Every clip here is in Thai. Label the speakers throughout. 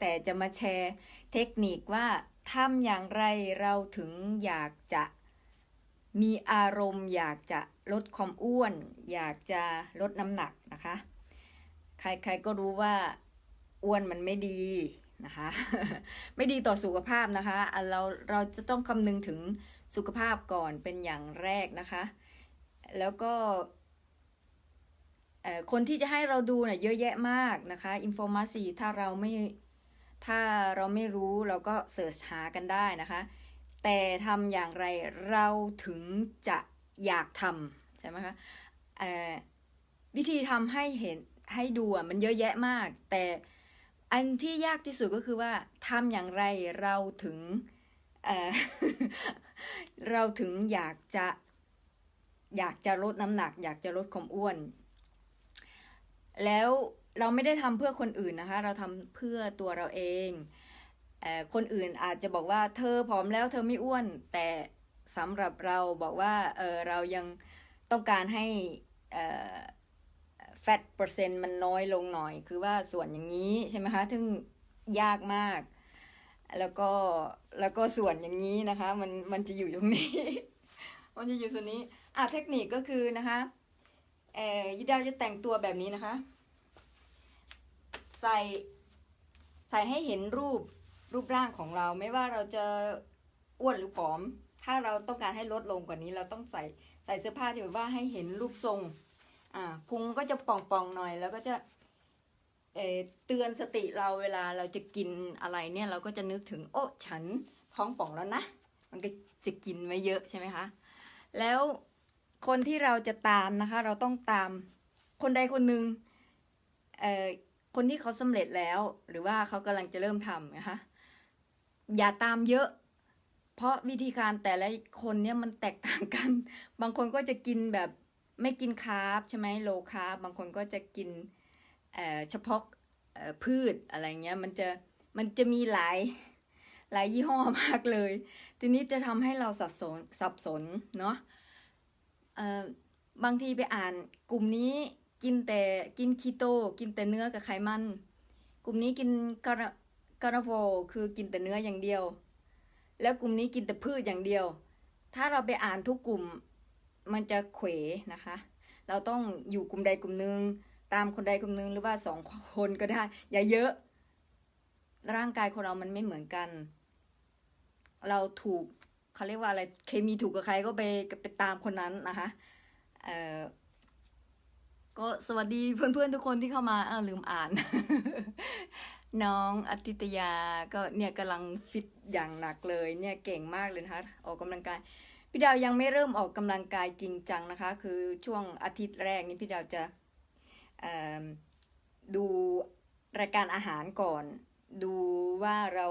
Speaker 1: แต่จะมาแชร์เทคนิคว่าทำอย่างไรเราถึงอยากจะมีอารมณ์ อยากจะลดความอ้วน อยากจะลดน้ำหนักนะคะ ใครๆก็รู้ว่าอ้วนมันไม่ดีนะคะ ไม่ดีต่อสุขภาพนะคะเราเราจะต้องคำนึงถึงสุขภาพก่อนเป็นอย่างแรกนะคะ แล้วก็คนที่จะให้เราดูเนี่ยเยอะแยะมากนะคะอินโฟมาซีถ้าเราไม่ ถ้าเราไม่รู้เราก็เสิร์ชหากันได้นะคะ แต่ทำอย่างไรเราถึงจะอยากทำใช่ไหมคะวิธีทำให้เห็นให้ดูมันเยอะแยะมาก แต่อันที่ยากที่สุดก็คือว่าทำอย่างไรเราถึงเเราถึงอยากจะอยากจะลดน้ำหนัก อยากจะลดความอ้วน แล้ว เราไม่ได้ทำเพื่อคนอื่นนะคะ เราทำเพื่อตัวเราเองเอ่อคนอื่นอาจจะบอกว่าเธอผอมแล้วเธอไม่อ้วน แต่สำหรับเราบอกว่าเออเรายังต้องการให้แฟตเปอร์เซ็นต์มันน้อยลงหน่อย คือว่าส่วนอย่างนี้ใช่ไหมคะซึ่งยากมาก แล้วก็แล้วก็ส่วนอย่างนี้นะคะ มันมันจะอยู่ตรงนี้ มันจะอยู่ส่วนนี้อะเทคนิคก็คือนะคะเอ่อยิดาวจะแต่งตัวแบบนี้นะคะ ใส่ใส่ให้เห็นรูปรูปร่างของเรา ไม่ว่าเราจะอ้วนหรือผอม ถ้าเราต้องการให้ลดลงกว่านี้ เราต้องใส่ใส่เสื้อผ้าที่แบบว่าให้เห็นรูปทรงอ่าพุงก็จะป่องๆหน่อย แล้วก็จะเออเตือนสติเราเวลาเราจะกินอะไรเนี่ย เราก็จะนึกถึง โอ้ฉันท้องป่องแล้วนะ มันก็จะกินไม่เยอะใช่ไหมคะ แล้วคนที่เราจะตามนะคะ เราต้องตามคนใดคนหนึ่งเอ่อ คนที่เขาสำเร็จแล้ว หรือว่าเขากำลังจะเริ่มทำนะคะอย่าตามเยอะ เพราะวิธีการแต่ละคนเนี่ยมันแตกต่างกัน บางคนก็จะกินแบบไม่กินคาร์บใช่ไหมโลคาร์บบางคนก็จะกินเเฉพาะพืชอะไรเงี้ยมันจะมันจะมีหลายหลายยี่ห้อมากเลย ทีนี้จะทำให้เราสับสนสับสนเนาะบางทีไปอ่านกลุ่มนี้ กินแต่กินคีโต กินแต่เนื้อกับไขมัน กลุ่มนี้กินการการาโฟคือกินแต่เนื้ออย่างเดียว แล้วกลุ่มนี้กินแต่พืชอย่างเดียว ถ้าเราไปอ่านทุกกลุ่มมันจะเขวนะคะ เราต้องอยู่กลุ่มใดกลุ่มหนึ่งตามคนใดกลุ่มหนึ่งหรือว่าสองคนก็ได้ อย่าเยอะ ร่างกายของเรามันไม่เหมือนกัน เราถูกเขาเรียกว่าอะไรเคมีถูกกับใครก็ไปไปตามคนนั้นนะคะ เอ่อ ก็สวัสดีเพื่อนๆทุกคนที่เข้ามาอ้าวลืมอ่าน น้องอติตยาก็เนี่ยกำลังฟิตอย่างหนักเลย เนี่ยเก่งมากเลยนะคะออกกำลังกายพี่ดาวยังไม่เริ่มออกกำลังกายจริงจังนะคะ คือช่วงอาทิตย์แรกนี้พี่ดาวจะดูรายการอาหารก่อน ดูว่าเรา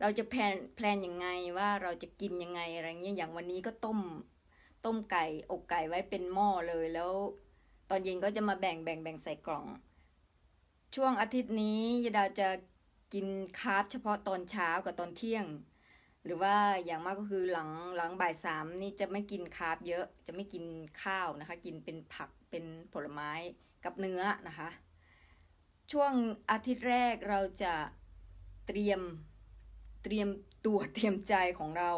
Speaker 1: เราจะแพลนแพลนยังไงว่าเราจะกินยังไงอะไรเงี้ยอย่างวันนี้ก็ต้ม ต้มไก่อกไก่ไว้เป็นหม้อเลยแล้ว ตอนเย็นก็จะมาแบ่งแบ่งแบ่งใส่กล่อง ช่วงอาทิตย์นี้ยาดาจะกินคาร์บเฉพาะตอนเช้ากับตอนเที่ยง หรือว่าอย่างมากก็คือหลังหลังบ่ายสามนี่จะไม่กินคาร์บเยอะจะไม่กินข้าวนะคะ กินเป็นผักเป็นผลไม้กับเนื้อนะคะ ช่วงอาทิตย์แรกเราจะเตรียมเตรียมตัวเตรียมใจของเรา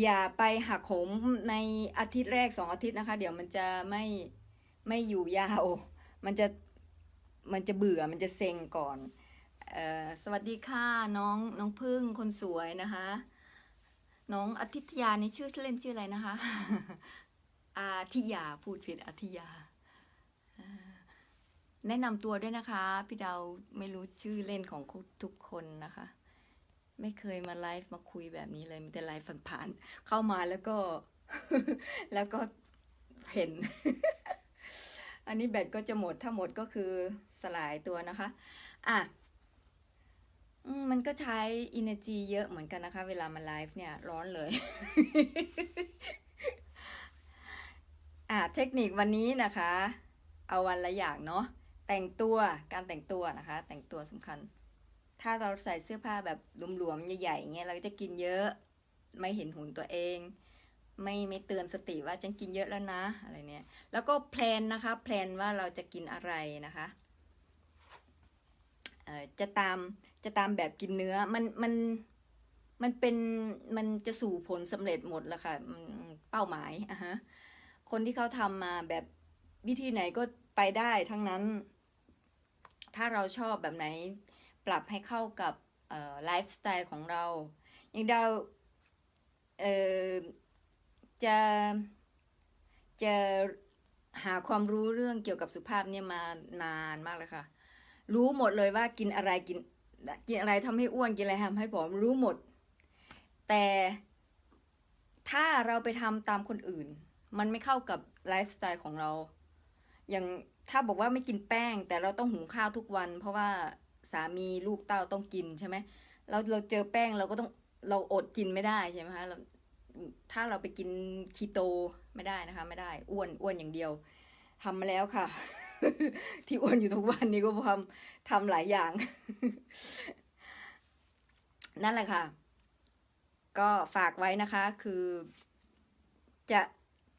Speaker 1: อย่าไปหักโหมในอาทิตย์แรกสองอาทิตย์นะคะ เดี๋ยวมันจะไม่ไม่อยู่ยาว มันจะมันจะเบื่อมันจะเซ็งก่อนออสวัสดีค่ะน้องน้องพึ่งคนสวยนะคะ น้องอาทิตยานี่ชื่อเล่นชื่ออะไรนะคะอาทิยาพูดผิดอาทิยา แนะนำตัวด้วยนะคะ พี่ดาวไม่รู้ชื่อเล่นของทุกคนนะคะ ไม่เคยมาไลฟ์มาคุยแบบนี้เลยมีแต่ไลฟ์ผ่านๆเข้ามาแล้วก็ แล้วก็เห็น อันนี้แบตก็จะหมดถ้าหมดก็คือสลายตัวนะคะ อะมมันก็ใช้ energy เยอะเหมือนกันนะคะ เวลามาไลฟ์เนี่ย ร้อนเลย อะเทคนิควันนี้นะคะ เอาวันละอย่างเนาะแต่งตัวการแต่งตัวนะคะ แต่งตัวสำคัญ ถ้าเราใส่เสื้อผ้าแบบหลวมๆใหญ่ๆอย่างเงี้ยเราจะกินเยอะ ไม่เห็นหุ่นตัวเอง ไม่ไม่เตือนสติว่าฉันกินเยอะแล้วนะอะไรเนี่ย แล้วก็แพลนนะคะแพลนว่าเราจะกินอะไรนะคะอจะตามจะตามแบบกินเนื้อมันมันมันเป็นมันจะสู่ผลสำเร็จหมดล้วค่ะเป้าหมายอะฮะคนที่เขาทำมาแบบวิธีไหนก็ไปได้ทั้งนั้น ถ้าเราชอบแบบไหน ปรับให้เข้ากับไลฟ์สไตล์ของเราอย่างดาเอ่อจะจะหาความรู้เรื่องเกี่ยวกับสุขภาพเนี่ยมานานมากเลยค่ะ รู้หมดเลยว่ากินอะไรกินกินอะไรทำให้อ้วนกินอะไรทำให้ผอมรู้หมด แต่ถ้าเราไปทำตามคนอื่น มันไม่เข้ากับไลฟ์สไตล์ของเรา อย่างถ้าบอกว่าไม่กินแป้ง แต่เราต้องหุงข้าวทุกวัน เพราะว่า สามีลูกเต้าต้องกินใช่ไหมเราเราเจอแป้งเราก็ต้องเราอดกินไม่ได้ใช่ไหมคะถ้าเราไปกินคีโตไม่ได้นะคะ ไม่ได้อ้วนอ้วนอย่างเดียวทำมาแล้วค่ะ ที่อ้วนอยู่ทุกวันนี้ก็ทำทำหลายอย่าง นั่นแหละค่ะ ก็ฝากไว้นะคะ คือ จะ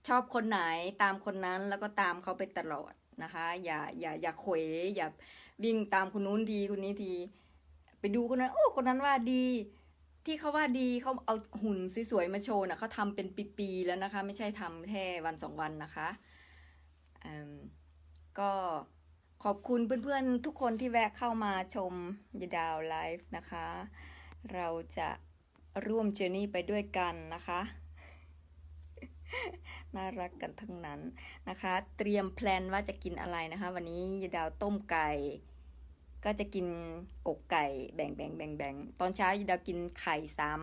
Speaker 1: ชอบคนไหนตามคนนั้นแล้วก็ตามเขาไปตลอด นะคะ อย่าอย่าอย่าเขวอย่าวิ่งตามคนนู้นทีคนนี้ที ไปดูคนนั้นโอ้คนนั้นว่าดี ที่เขาว่าดีเขาเอาหุ่นสวยๆมาโชว์นะเขาทำเป็นปีๆแล้วนะคะ ไม่ใช่ทำแค่วันสองวันนะคะก็ขอบคุณเพื่อนๆทุกคนที่แวะเข้ามาชมยดาวไลฟ์นะคะ เราจะร่วมเจอร์นี่ไปด้วยกันนะคะ น่ารักกันทั้งนั้นนะคะ เตรียมแพลนว่าจะกินอะไรนะคะ วันนี้ยดาวต้มไก่ ก็จะกินอกไก่แบ่งแบ่งแบ่งแบ่งตอนเช้ายดาวกินไข่สาม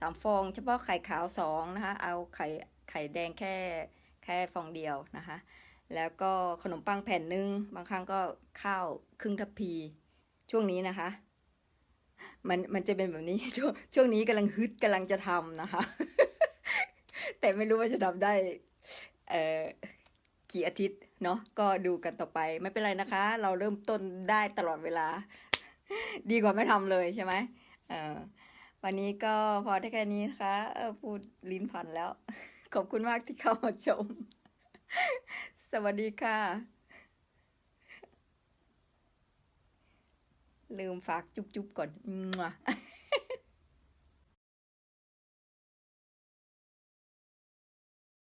Speaker 1: สามฟอง เฉพาะไข่ขาวสองนะคะ เอาไข่ไข่แดงแค่แค่ฟองเดียวนะคะ แล้วก็ขนมปังแผ่นหนึ่งบางครั้งก็ข้าวครึ่งทัพพีช่วงนี้นะคะ มันมันจะเป็นแบบนี้ช่วงช่วงนี้กำลังฮึดกำลังจะทำนะคะ แต่ไม่รู้ว่าจะทำได้เอ่อกี่อาทิตย์เนาะก็ดูกันต่อไปไม่เป็นไรนะคะ เราเริ่มต้นได้ตลอดเวลา ดีกว่าไม่ทำเลยใช่ไหมเออวันนี้ก็พอได้แค่นี้นะคะเออพูดลิ้นพันแล้ว ขอบคุณมากที่เข้ามาชม สวัสดีค่ะ ลืมฝากจุ๊บๆก่อน